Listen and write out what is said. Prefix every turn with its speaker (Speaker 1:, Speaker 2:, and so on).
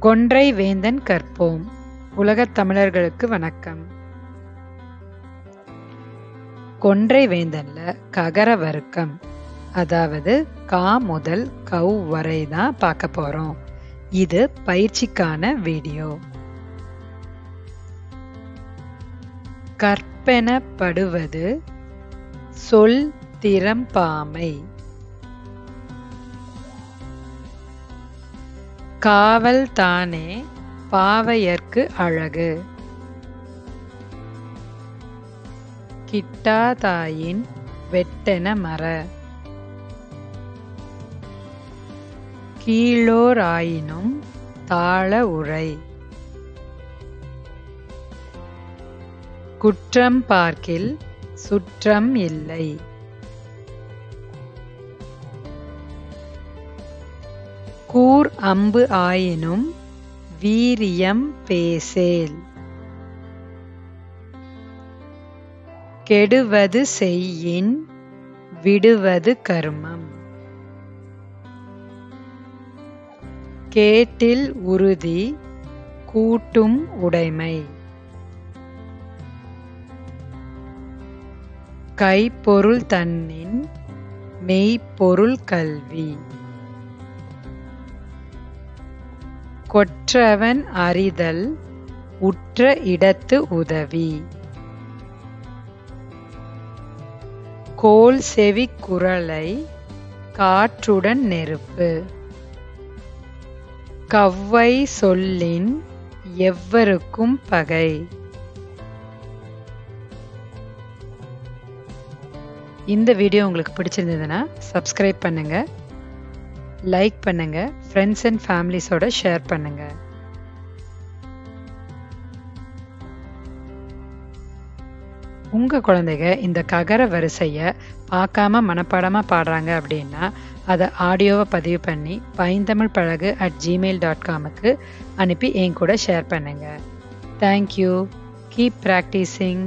Speaker 1: கொன்றை வேந்தன் கற்போம். உலகத் தமிழர்களுக்கு வணக்கம். கொன்றை வேந்தன்ல ககர வர்க்கம். அதாவது கா முதல் கவ் வரை தான் பார்க்க போறோம். இது பயிற்சிக்கான வீடியோ. கற்பெனப்படுவது சொல் திறம்பாமை. காவல் தானே பாவையர்க்கு அழகு. கிட்டாதாயின் வெட்டென மர கீழோராயினும் தாழ உரை. குற்றம் பார்க்கில் சுற்றம் இல்லை. கூர் அம்பு ஆயினும் வீரியம் பேசேல். கெடுவது செய்யின் விடுவது கர்மம். கேட்டில் உறுதி கூட்டும் உடைமை. கைப்பொருள் தன்னின் மெய்ப்பொருள் கல்வி. கொற்றவன் அறிதல் உற்ற இடத்து உதவி. கோல் செவி குரலை காற்றுடன் நெருப்பு. கவ்வை சொல்லின் எவ்வருக்கும் பகை. இந்த வீடியோ உங்களுக்கு பிடிச்சிருந்ததுன்னா சப்ஸ்கிரைப் பண்ணுங்கள் லைக் பண்ணுங்க. ஃப்ரெண்ட்ஸ் அண்ட் ஃபேமிலிஸோட ஷேர் பண்ணுங்க. உங்க குழந்தைங்க இந்த ககர வரிசையை பார்க்காம மனப்பாடமா பாடுறாங்க அப்படின்னா அதை ஆடியோவை பதிவு பண்ணி பைந்தமிழ் பழகு அட் ஜிமெயில் டாட் காமுக்கு அனுப்பி என் கூட ஷேர் பண்ணுங்க. Thank you keep practising